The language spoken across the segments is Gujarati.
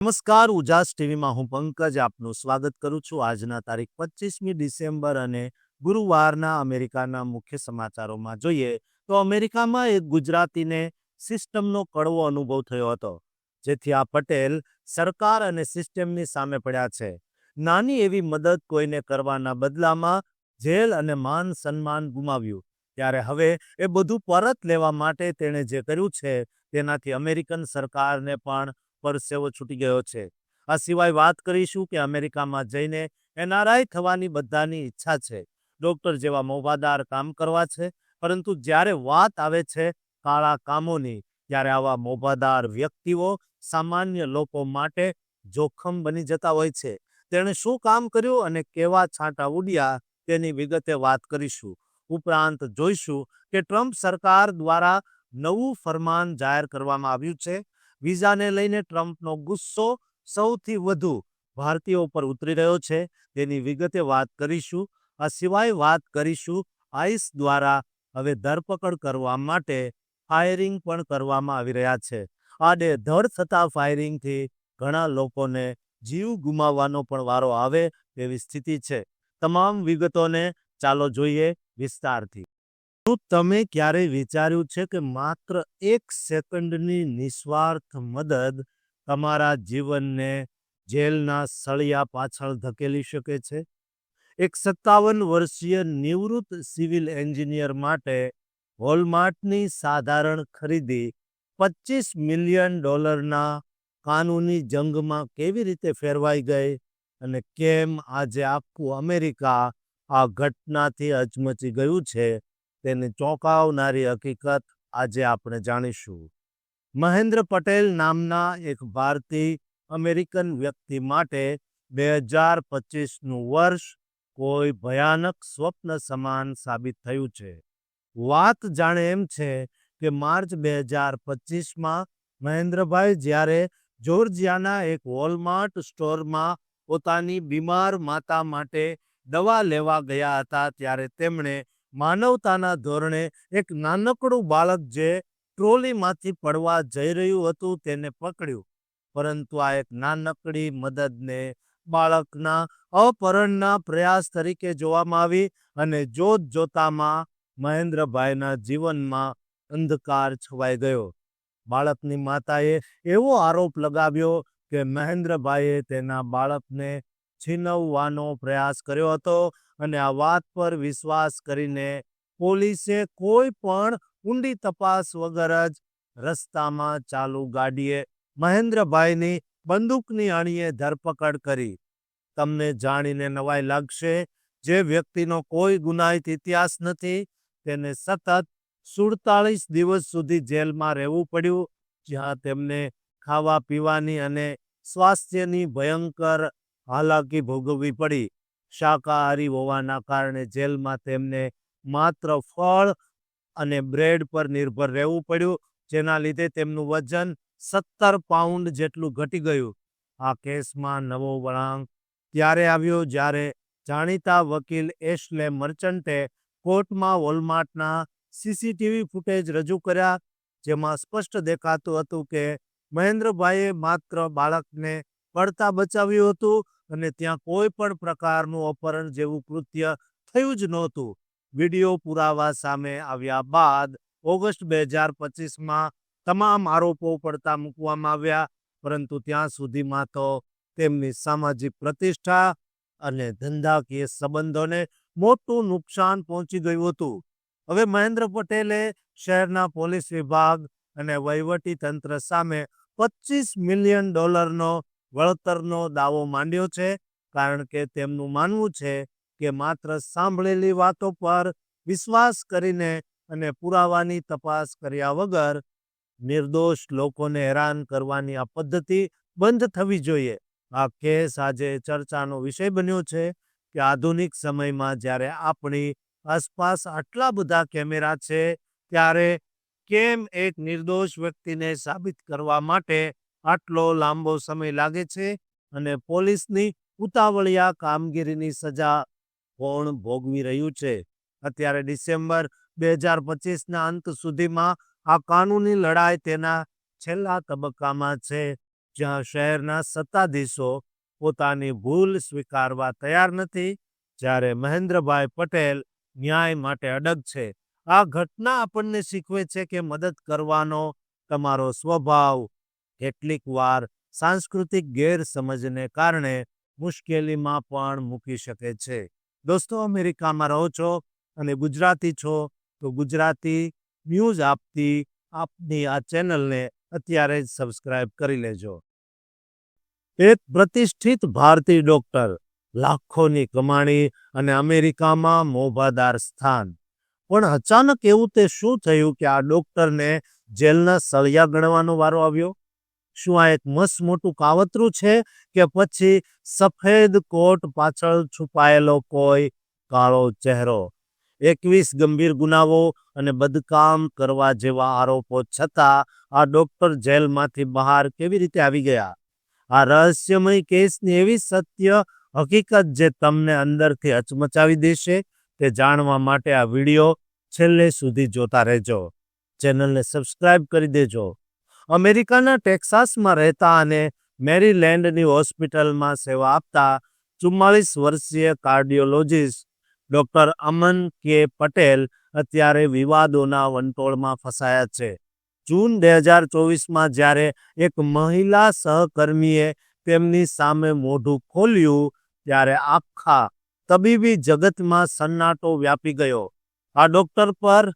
નમસ્કાર, ઉજાસ ટીવીમાં હું પંકજ આપનું સ્વાગત કરું છું. આજના તારીખ પચીસમી ડિસેમ્બર અને ગુરુવારના અમેરિકાના મુખ્ય સમાચારોમાં જોઈએ તો અમેરિકામાં એક ગુજરાતીને સિસ્ટમનો કડવો અનુભવ થયો હતો, જેથી આ પટેલ સરકાર અને સિસ્ટમની સામે પડ્યા છે. નાની એવી મદદ કોઈને કરવાના બદલામાં જેલ અને માન સન્માન ગુમાવ્યું. ત્યારે હવે એ બધું પરત લેવા માટે તેણે જે કર્યું છે તેનાથી અમેરિકન સરકારને પણ પરસેવો છૂટી ગયો છે. આ સિવાય વાત કરીશું કે અમેરિકામાં જઈને એનઆરઆઈ થવાની બધાની ઈચ્છા છે. ડોક્ટર જેવા મોભાદાર કામ કરવા છે, પરંતુ જ્યારે વાત આવે છે કાળા કામોની, ત્યારે આવા મોભાદાર વ્યક્તિઓ સામાન્ય લોકો માટે જોખમ બની જતા હોય છે. તેણે શું કામ કર્યું અને કેવા છાંટા ઉડ્યા તેની વિગતે વાત કરીશું. ઉપરાંત જોઈશું કે ટ્રમ્પ સરકાર દ્વારા નવું ફરમાન જાહેર કરવામાં આવ્યું છે. વિઝાને લઈને ટ્રમ્પનો ગુસ્સો સૌથી વધુ ભારતીયો પર ઉતરી રહ્યો છે. તેની વિગતે વાત કરીશું. આ સિવાય વાત કરીશું આઈસ દ્વારા હવે ધરપકડ કરવા માટે ફાયરિંગ પણ કરવામાં આવી રહ્યા છે. આડે ધડ થતા ફાયરિંગથી ઘણા લોકોને જીવ ગુમાવવાનો પણ વારો આવે તેવી સ્થિતિ છે. તમામ વિગતોને ચાલો જોઈએ વિસ્તારથી. શું તમે ક્યારેય વિચાર્યું છે કે માત્ર એક સેકન્ડની નિસ્વાર્થ મદદ તમારા જીવનને જેલના સળિયા પાછળ ધકેલી શકે છે? એક સત્તાવન વર્ષીય નિવૃત્ત સિવિલ એન્જિનિયર માટે વોલમાર્ટની સાધારણ ખરીદી પચીસ મિલિયન ડોલરના કાનૂની જંગમાં કેવી રીતે ફેરવાઈ ગઈ અને કેમ આજે આખું અમેરિકા આ ઘટનાથી અચમચી ગયું છે? તેની ચોંકાવનારી હકીકત આજે આપણે જાણીશું. મહેન્દ્ર પટેલ નામના એક ભારતીય અમેરિકન વ્યક્તિ માટે બે હજાર પચીસનું વર્ષ કોઈ ભયાનક સ્વપ્ન સમાન સાબિત થયું છે. વાત જાણે એમ છે કે માર્ચ બે હજાર પચીસમાં મહેન્દ્રભાઈ જ્યારે જોર્જિયાના એક વોલમાર્ટ સ્ટોરમાં પોતાની બીમાર માતા માટે દવા લેવા ગયા હતા ત્યારે તેમણે માનવતાના ધોરણે એક નાનકડું બાળક જે ટ્રોલીમાંથી પડવા જઈ રહ્યું હતું તેને પકડ્યું. પરંતુ આ એક નાનકડી મદદને બાળકના અપહરણના પ્રયાસ તરીકે જોવામાં આવી અને જોત જોતામાં મહેન્દ્રભાઈના જીવનમાં અંધકાર છવાઈ ગયો. બાળકની માતાએ એવો આરોપ લગાવ્યો કે મહેન્દ્રભાઈએ તેના બાળકને છીનવવાનો પ્રયાસ કર્યો હતો અને આ વાત પર વિશ્વાસ કરીને પોલીસે કોઈ પણ ઊંડી તપાસ વગર જ રસ્તામાં ચાલુ ગાડીએ મહેન્દ્રભાઈની બંદૂકની અણીએ ધરપકડ કરી. તમને જાણીને નવાઈ લાગશે, જે વ્યક્તિનો કોઈ ગુનાહિત ઇતિહાસ નથી, તેને સતત સુડતાલીસ દિવસ સુધી જેલમાં રહેવું પડ્યું, જ્યાં તેમને ખાવા પીવાની અને સ્વાસ્થ્યની ભયંકર હાલાકી ભોગવવી પડી. શાકાહારી હોવાના કારણે જેલમાં તેમને માત્ર ફળ અને બ્રેડ પર નિર્ભર રહેવું પડ્યું, જેના લીધે તેમનું વજન સત્તર પાઉન્ડ જેટલું ઘટી ગયું. આ કેસમાં નવો વળાંક ત્યારે આવ્યો જ્યારે જાણીતા વકીલ એશલે મર્ચન્ટે કોર્ટમાં વોલમાર્ટના સીસીટીવી ફૂટેજ રજૂ કર્યા, જેમાં સ્પષ્ટ દેખાતું હતું કે મહેન્દ્રભાઈએ માત્ર બાળકને પડતા બચાવ્યું હતું અને ત્યાં કોઈ પણ પ્રકારનું અપહરણ જેવું કૃત્ય થયું જ નહોતું. વીડિયો પુરાવા સામે આવ્યા બાદ ઓગસ્ટ બે હજાર પચીસમાં તમામ આરોપો પડતા મૂકવામાં આવ્યા, પરંતુ ત્યાં સુધીમાં તો તેમની સામાજિક પ્રતિષ્ઠા અને ધંધાકીય સંબંધોને મોટું નુકસાન પહોંચી ગયું હતું. હવે મહેન્દ્ર પટેલે શહેરના પોલીસ વિભાગ અને વહીવટી તંત્ર સામે પચીસ મિલિયન ડોલરનો વળતરનો દાવો માંડ્યો છે, કારણ કે તેમનું માનવું છે કે માત્ર સાંભળેલી વાતો પર વિશ્વાસ કરીને અને પુરાવાની તપાસ કર્યા વગર નિર્દોષ લોકોને હેરાન કરવાની આ પદ્ધતિ બંધ થવી જોઈએ. આ કેસ આજે ચર્ચાનો વિષય બન્યો છે કે આધુનિક સમયમાં જ્યારે આપણી આસપાસ આટલા બધા કેમેરા છે, ત્યારે કેમ એક નિર્દોષ વ્યક્તિને સાબિત કરવા માટે આટલો લાંબો સમય લાગે છે અને પોલીસની ઉતાવળિયા કામગીરીની સજા કોણ ભોગવી રહ્યું છે? અત્યારે ડિસેમ્બર બે હજાર પચીસના અંત સુધીમાં આ કાનૂની લડાઈ તેના છેલ્લા તબક્કામાં છે, જ્યાં શહેરના સત્તાધીશો પોતાની ભૂલ સ્વીકારવા તૈયાર નથી, જ્યારે મહેન્દ્રભાઈ પટેલ ન્યાય માટે અડગ છે. આ ઘટના આપણને શીખવે છે કે મદદ કરવાનો તમારો સ્વભાવ કેટલીક વાર સાંસ્કૃતિક ગેરસમજને કારણે મુશ્કેલીમાં પણ મૂકી શકે છે. દોસ્તો, અમેરિકામાં રહો છો અને ગુજરાતી છો, તો ગુજરાતી ન્યૂઝ આપતી આપની આ ચેનલને અત્યારે જ સબસ્ક્રાઇબ કરી લેજો. એક પ્રતિષ્ઠિત ભારતીય ડોક્ટર, લાખોની કમાણી અને અમેરિકામાં મોભાદાર સ્થાન. પણ અચાનક એવું તે શું થયું કે આ ડોક્ટરને જેલના સળિયા ગણવાનો વારો આવ્યો? શું આ એક મસ્ત મોટું કાવતરું છે કે પછી સફેદ કોટ પાછળ છુપાયેલો કોઈ કાળો ચહેરો. એકવીસ ગંભીર ગુનાઓ અને બદકામ કરવા જેવા આરોપો છતાં આ ડોક્ટર જેલમાંથી બહાર કેવી રીતે આવી ગયા? આ રહસ્યમય કેસની એવી સત્ય હકીકત જે તમને અંદરથી હચમચાવી દેશે તે જાણવા માટે આ વીડિયો છેલ્લે સુધી જોતા રહેજો. ચેનલને સબસ્ક્રાઇબ કરી દેજો. અમેરિકાના ટેક્સાસમાં રહેતા અને મેરીલેન્ડની હોસ્પિટલમાં સેવા આપતા ચુમ્માલીસ વર્ષીય કાર્ડિયોલોજિસ્ટ ડૉક્ટર અમન કે પટેલ અત્યારે વિવાદોના વંટોળમાં ફસાયા છે. જૂન બે હજાર ચોવીસમાં જ્યારે એક મહિલા સહકર્મીએ તેમની સામે મોઢું ખોલ્યું ત્યારે આખા તબીબી જગતમાં સન્નાટો વ્યાપી ગયો. આ ડૉક્ટર પર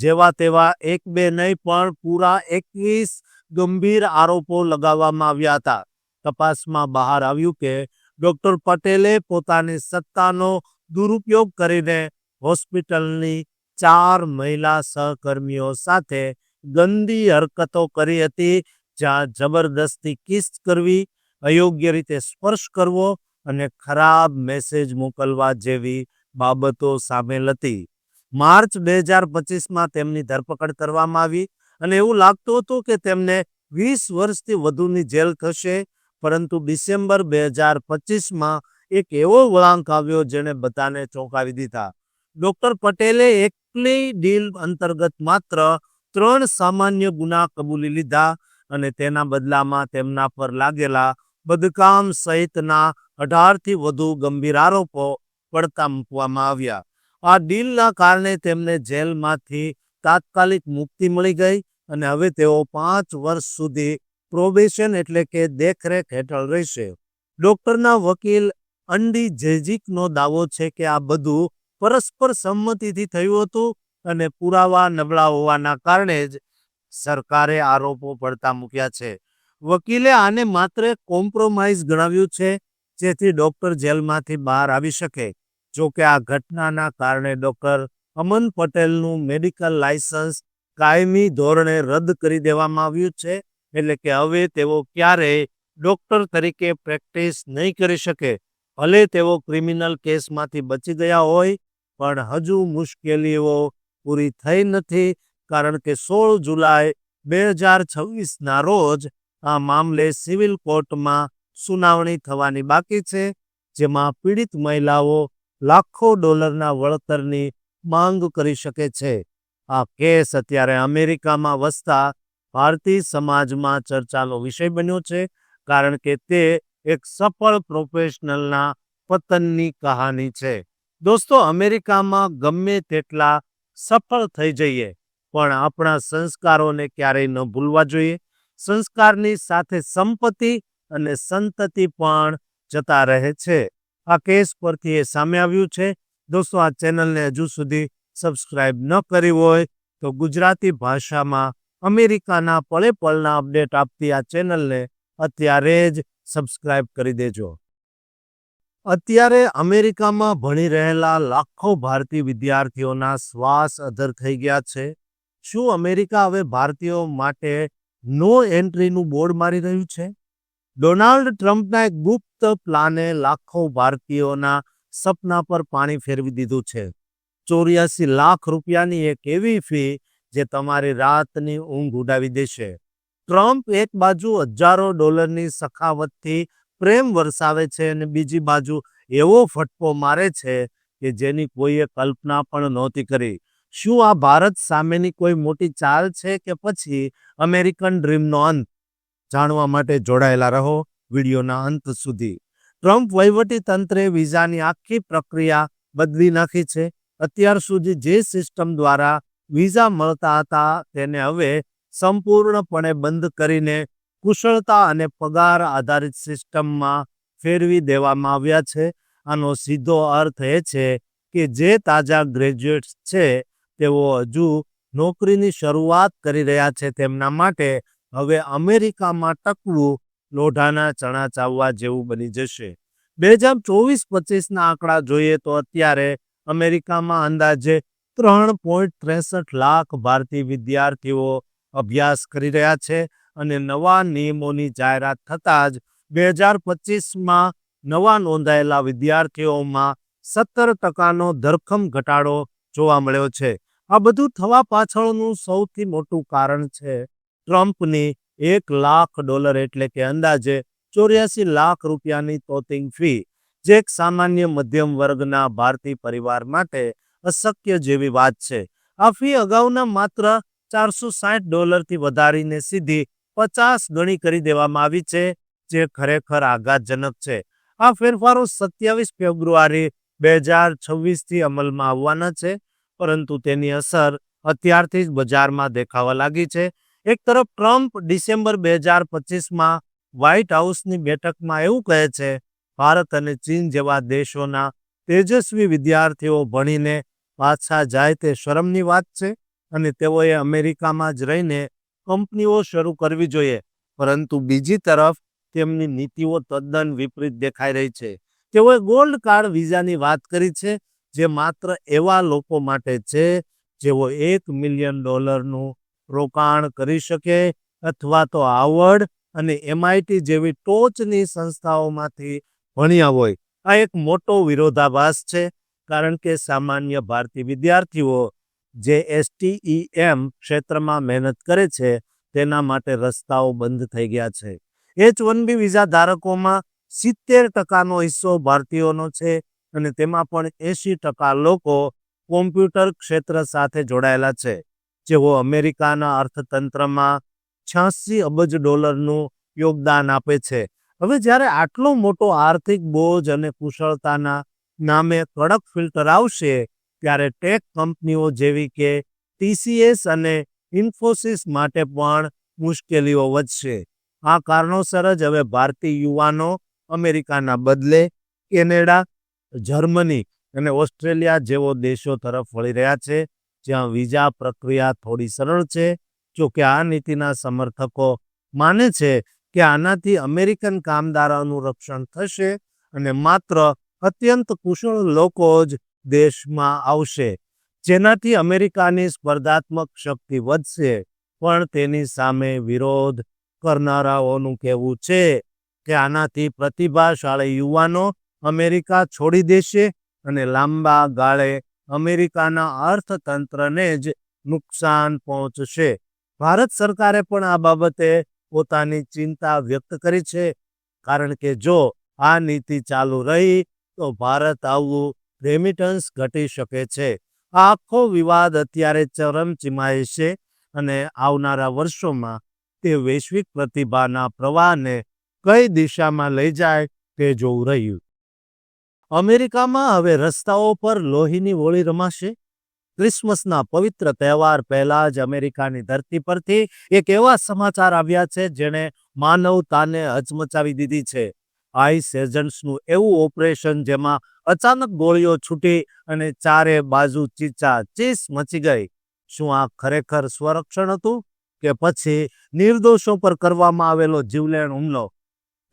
જેવા તેવા એક બે નહીં, પણ પૂરા એકવીસ ગંભીર આરોપો લગાવવામાં આવ્યા હતા. તપાસમાં બહાર આવ્યું કે ડોક્ટર પટેલે પોતાની સત્તાનો દુરુપયોગ કરીને હોસ્પિટલની ચાર મહિલા સહકર્મીઓ સાથે ગંદી હરકતો કરી હતી, જ્યાં જબરદસ્તી કિસ કરવી, અયોગ્ય રીતે સ્પર્શ કરવો અને ખરાબ મેસેજ મોકલવા જેવી બાબતો સામેલ હતી. માર્ચ બે હજાર પચીસમાં તેમની ધરપકડ કરવામાં આવી અને એવું લાગતું હતું કે તેમને વીસ વર્ષથી વધુની જેલ થશે. પરંતુ ડિસેમ્બર બે હજાર પચીસમાં એક એવો વળાંક આવ્યો જેણે બધાને ચોંકાવી દીધા. ડોક્ટર પટેલે એકલી ડીલ અંતર્ગત માત્ર ત્રણ સામાન્ય ગુના કબૂલી લીધા અને તેના બદલામાં તેમના પર લાગેલા બદકામ સહિતના અઢારથી વધુ ગંભીર આરોપો પડતા મૂકવામાં આવ્યા. આ ડીલના કારણે તેમને જેલમાંથી તાત્કાલિક મુક્તિ મળી ગઈ અને હવે તેઓ પાંચ વર્ષ સુધી પ્રોબેશન એટલે કે દેખરેખ હેઠળ રહેશે. ડોક્ટરના વકીલ અંડી જેજિકનો દાવો છે કે આ બધું પરસ્પર સંમતિથી થયું હતું અને પુરાવા નબળા હોવાના કારણે જ સરકારે આરોપો પડતા મૂક્યા છે. વકીલે આને માત્ર કોમ્પ્રોમાઇઝ ગણાવ્યું છે જેથી ડોક્ટર જેલમાંથી બહાર આવી શકે. જો કે આ ઘટનાના કારણે ડોક્ટર અમન પટેલનું મેડિકલ લાયસન્સ કાયમી ધોરણે રદ કરી દેવામાં આવ્યું છે, એટલે કે હવે તેઓ ક્યારેય ડોક્ટર તરીકે પ્રેક્ટિસ નહીં કરી શકે. ભલે તેઓ ક્રિમિનલ કેસમાંથી બચી ગયા હોય, પણ હજુ મુશ્કેલીઓ પૂરી થઈ નથી, કારણ કે સોળ જુલાઈ બે હજાર છવ્વીસના રોજ આ મામલે સિવિલ કોર્ટમાં સુનાવણી થવાની બાકી છે, જેમાં પીડિત મહિલાઓ લાખો ડોલરના વળતરની માંગ કરી શકે છે. આ કેસ અત્યારે અમેરિકામાં વસતા ભારતીય સમાજમાં ચર્ચાનો વિષય બન્યો છે, કારણ કે તે એક સફળ પ્રોફેશનલના પતનની કહાની છે. દોસ્તો, અમેરિકામાં ગમે તેટલા સફળ થઈ જઈએ, પણ આપણા સંસ્કારોને ક્યારેય ન ભૂલવા જોઈએ. સંસ્કારની સાથે સંપત્તિ અને સંતતિ પણ જતા રહે છે. આ કેસ પરથી એ સામે આવ્યું છે. દોસ્તો, આ ચેનલને હજુ સુધી સબસ્ક્રાઇબ ન કરી હોય તો ગુજરાતી ભાષામાં અમેરિકાના પળે પળના અપડેટ આપતી આ ચેનલને અત્યારે જ સબસ્ક્રાઇબ કરી દેજો. અત્યારે અમેરિકામાં ભણી રહેલા લાખો ભારતીય વિદ્યાર્થીઓના શ્વાસ અધર થઈ ગયા છે. શું અમેરિકા હવે ભારતીયો માટે નો એન્ટ્રીનું બોર્ડ મારી રહ્યું છે? ડોનાલ્ડ ટ્રમ્પના એક ગુપ્ત પ્લાને લાખો ભારતીયોના સપના પર પાણી ફેરવી દીધું છે. ચોર્યાસી લાખ રૂપિયાની એક એવી ફી જે તમારી રાતની ઊંઘ ઉડાવી દેશે. ટ્રમ્પ એક બાજુ હજારો ડોલરની સખાવતથી પ્રેમ વરસાવે છે અને બીજી બાજુ એવો ફટકો મારે છે કે જેની કોઈએ કલ્પના પણ નહોતી કરી. શું આ ભારત સામેની કોઈ મોટી ચાલ છે કે પછી અમેરિકન ડ્રીમનો અંત? જાણવા માટે જોડાયેલા રહો વિડીયોના અંત સુધી. ટ્રમ્પ વહીવટી તંત્રે વિઝાની આખી પ્રક્રિયા બદલી નાખી છે. અત્યાર સુધી જે સિસ્ટમ દ્વારા વિઝા મળતા હતા તેને હવે સંપૂર્ણપણે બંધ કરીને કુશળતા અને પગાર આધારિત સિસ્ટમમાં ફેરવી દેવામાં આવ્યા છે. આનો સીધો અર્થ એ છે કે જે તાજા ગ્રેજ્યુએટ્સ છે તેઓ હજુ નોકરીની શરૂઆત કરી રહ્યા છે તેમના માટે હવે અમેરિકામાં ટકવું લોઢાના ચણા ચાવવા જેવું બની જશે. બે હજાર ચોવીસ પચીસના આંકડા જોઈએ તો અત્યારે અમેરિકામાં અંદાજે ત્રણ પોઈન્ટ ત્રેસઠ લાખ ભારતીય વિદ્યાર્થીઓ અભ્યાસ કરી રહ્યા છે અને નવા નિયમોની જાહેરાત થતાં જ બે હજાર પચીસમાં નવા નોંધાયેલા વિદ્યાર્થીઓમાં સત્તર ટકાનો ધરખમ ઘટાડો જોવા મળ્યો છે. આ બધું થવા પાછળનું સૌથી મોટું કારણ છે ટ્રમ્પની એક લાખ ડોલર એટલે કે અંદાજે ચોર્યાસી લાખ રૂપિયાની તોતિંગ ફી, જે એક સામાન્ય મધ્યમ વર્ગના ભારતીય પરિવાર માટે અશક્ય જેવી વાત છે. આ ફી અગાઉના માત્ર ચારસો સાઠ ડોલરથી વધારીને સીધી પચાસ ગણી કરી દેવામાં આવી છે, જે ખરેખર આઘાતજનક છે. આ ફેરફારો સત્યાવીસ ફેબ્રુઆરી બે હજાર છવ્વીસથી અમલમાં આવવાના છે, પરંતુ તેની અસર અત્યારથી જ બજારમાં દેખાવા લાગી છે. એક તરફ ટ્રમ્પ ડિસેમ્બર બે હજાર પચીસમાં વ્હાઇટ હાઉસની બેઠકમાં એવું કહે છે, ભારત અને ચીન જેવા દેશોના તેજસ્વી વિદ્યાર્થીઓ ભણીને પાછા જાય તે શરમની વાત છે અને તેઓએ અમેરિકામાં જ રહીને કંપનીઓ શરૂ કરવી જોઈએ. પરંતુ બીજી તરફ તેમની નીતિઓ તદ્દન વિપરીત દેખાઈ રહી છે. તેઓએ ગોલ્ડ કાર્ડ વિઝાની વાત કરી છે, જે માત્ર એવા લોકો માટે છે જેઓ એક મિલિયન ડોલરનું રોકાણ કરી શકે અથવા તો આવડ અને એમઆઈટી જેવી ટોચની સંસ્થાઓમાંથી ભણ્યા હોય. આ એક મોટો વિરોધાભાસ છે, કારણ કે સામાન્ય ભારતીય વિદ્યાર્થીઓ જે એસટીઈએમ ક્ષેત્રમાં મહેનત કરે છે, તેના માટે રસ્તાઓ બંધ થઈ ગયા છે. એચ વન બી વિઝા ધારકોમાં સિત્તેર ટકાનો હિસ્સો ભારતીયોનો છે અને તેમાં પણ એંશી ટકા લોકો કોમ્પ્યુટર ક્ષેત્ર સાથે જોડાયેલા છે. જેઓ અમેરિકાના અર્થતંત્રમાં છ્યાસી અબજ ડોલરનું યોગદાન આપે છે. હવે જ્યારે આટલો મોટો આર્થિક બોજ અને કુશળતાના નામે કડક ફિલ્ટર આવશે, ત્યારે ટેક કંપનીઓ જેવી કે ટીસીએસ અને ઇન્ફોસિસ માટે પણ મુશ્કેલીઓ વધશે. આ કારણોસર જ હવે ભારતીય યુવાનો અમેરિકાના બદલે કેનેડા, જર્મની અને ઓસ્ટ્રેલિયા જેવો દેશો તરફ વળી રહ્યા છે. જ્યાં વિઝા પ્રક્રિયા થોડી સરળ છે. જોકે આ નીતિના સમર્થકો માને છે કે આનાથી અમેરિકન કામદારોનું રક્ષણ થશે અને માત્ર અત્યંત કુશળ લોકો જ દેશમાં આવશે, જેનાથી અમેરિકાની સ્પર્ધાત્મક શક્તિ વધશે. પણ તેની સામે વિરોધ કરનારાઓનું કહેવું છે કે આનાથી પ્રતિભાશાળી યુવાનો અમેરિકા છોડી દેશે અને લાંબા ગાળે અમેરિકાના અર્થતંત્રને જ નુકસાન પહોંચશે. ભારત સરકારે પણ આ બાબતે પોતાની ચિંતા વ્યક્ત કરી છે. કારણ કે જો આ નીતિ ચાલુ રહી, તો ભારત આવવું રેમિટન્સ ઘટી શકે છે. આ આખો વિવાદ અત્યારે ચરમચીમાય છે અને આવનારા વર્ષોમાં તે વૈશ્વિક પ્રતિભાના પ્રવાહને કઈ દિશામાં લઈ જાય તે જોવું રહ્યું. અમેરિકામાં હવે રસ્તાઓ પર લોહીની હોળી રમાશે. ક્રિસમસના પવિત્ર તહેવાર પહેલા જ અમેરિકાની ધરતી પરથી એક એવા સમાચાર આવ્યા છે જેણે માનવતાને હચમચાવી દીધી છે. આઈસ એજન્ટ્સનું એવું ઓપરેશન જેમાં અચાનક ગોળીઓ છૂટી અને ચારે બાજુ ચીચા ચીસ મચી ગઈ. શું આ ખરેખર સ્વરક્ષણ હતું કે પછી નિર્દોષો પર કરવામાં આવેલો જીવલેણ હુમલો?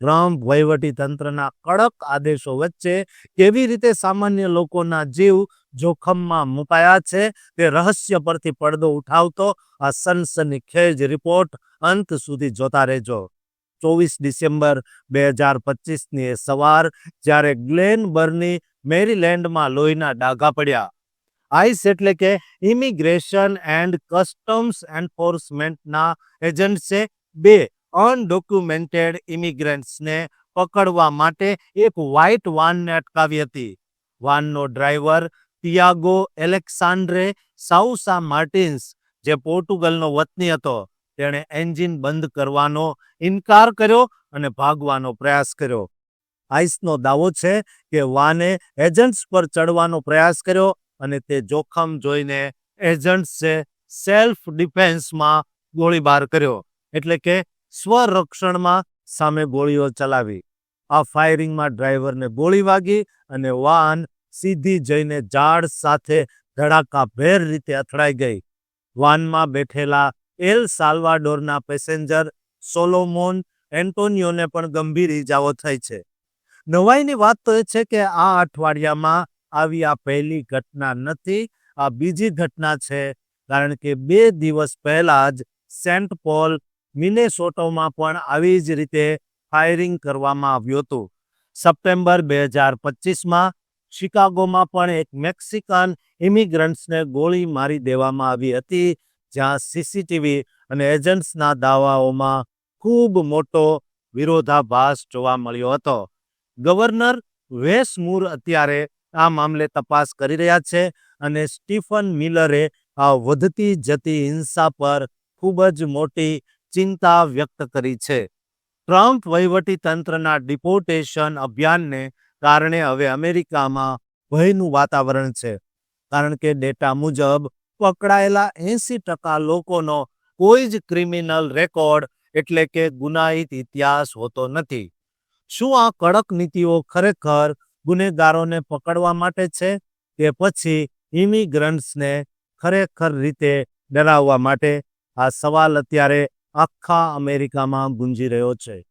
ટ્રમ્પ વહીવટી તંત્રના કડક આદેશો વચ્ચે કેવી રીતે સામાન્ય લોકોના જીવ જોખમમાં મુકાયા છે તે રહસ્ય પરથી પડદો ઉઠાવતો આ સનસનીખેજ રિપોર્ટ અંત સુધી જોતા રહેજો. ચોવીસ ડિસેમ્બર બે હજાર પચીસની સવાર જ્યારે ગ્લેન બર્ની મેરીલેન્ડમાં લોહીના ડાઘા પડ્યા. આઈસ એટલે કે ઇમિગ્રેશન એન્ડ કસ્ટમ્સ એન્ફોર્સમેન્ટના એજન્ટ્સે બે અનડોક્યુમેન્ટેડ ઇમિગ્રન્ટ્સને પકડવા માટે એક વ્હાઇટ વાનને અટકાવી હતી. વાનનો ડ્રાઈવર તિયાગો એલેક્સાન્ડ્રે સાઉસા માર્ટિન્સ જે પોર્ટુગલનો વતની હતો, તેણે એન્જિન બંધ કરવાનો ઇનકાર કર્યો અને ભાગવાનો પ્રયાસ કર્યો. આઈસનો દાવો છે કે વાને એજન્ટ્સ પર ચડવાનો પ્રયાસ કર્યો અને તે જોખમ જોઈને એજન્ટ્સે સેલ્ફ ડિફેન્સમાં ગોળીબાર કર્યો. એટલે કે સ્વરક્ષણમાં સામે ગોળીઓ ચલાવી. આ ફાયરિંગમાં ડ્રાઈવરને ગોળી વાગી અને વાહન સીધી જઈને ઝાડ સાથે ધડાકાભેર રીતે અથડાઈ ગઈ. વાનમાં બેઠેલા એલ સાલ્વાડોરના પેસેન્જર સોલોમોન એન્ટોનિયોને પણ ગંભીર ઈજાઓ થઈ છે. નવાઈની વાત તો એ છે કે આ અઠવાડિયામાં આવી આ પહેલી ઘટના નથી, આ બીજી ઘટના છે, કારણ કે બે દિવસ પહેલા જ સેન્ટ પોલ મિનેસોટોમાં પણ આવી જ રીતે ફાયરિંગ કરવામાં આવ્યું હતું. સપ્ટેમ્બર બે હજાર પચીસમાં શિકાગોમાં પણ એક મેક્સિકન ઇમિગ્રન્ટ્સને ગોળી મારી દેવામાં આવી હતી, જ્યાં સીસીટીવી અને એજન્ટ્સના દાવાઓમાં ખૂબ મોટો વિરોધાભાસ જોવા મળ્યો હતો. ગવર્નર વેસ મૂર અત્યારે આ મામલે તપાસ કરી રહ્યા છે અને સ્ટીફન મિલરે આ વધતી જતી હિંસા પર ખૂબ જ મોટી ચિંતા વ્યક્ત કરી છે. ટ્રમ્પ વહીવટી તંત્રના ડિપોર્ટેશન અભિયાનને કારણે હવે અમેરિકામાં ભયનું વાતાવરણ છે. કારણ કે ડેટા મુજબ પકડાયેલા એસી ટકા લોકોનો કોઈ જ ક્રિમિનલ રેકોર્ડ એટલે કે ગુનાહિત ઇતિહાસ હોતો નથી. શું આ કડક નીતિઓ ખરેખર ગુનેગારોને પકડવા માટે છે? કે પછી ઇમિગ્રન્ટ્સને ખરેખર રીતે ડરાવવા માટે? આ સવાલ અત્યારે આખા અમેરિકામાં ગુંજી રહ્યો છે.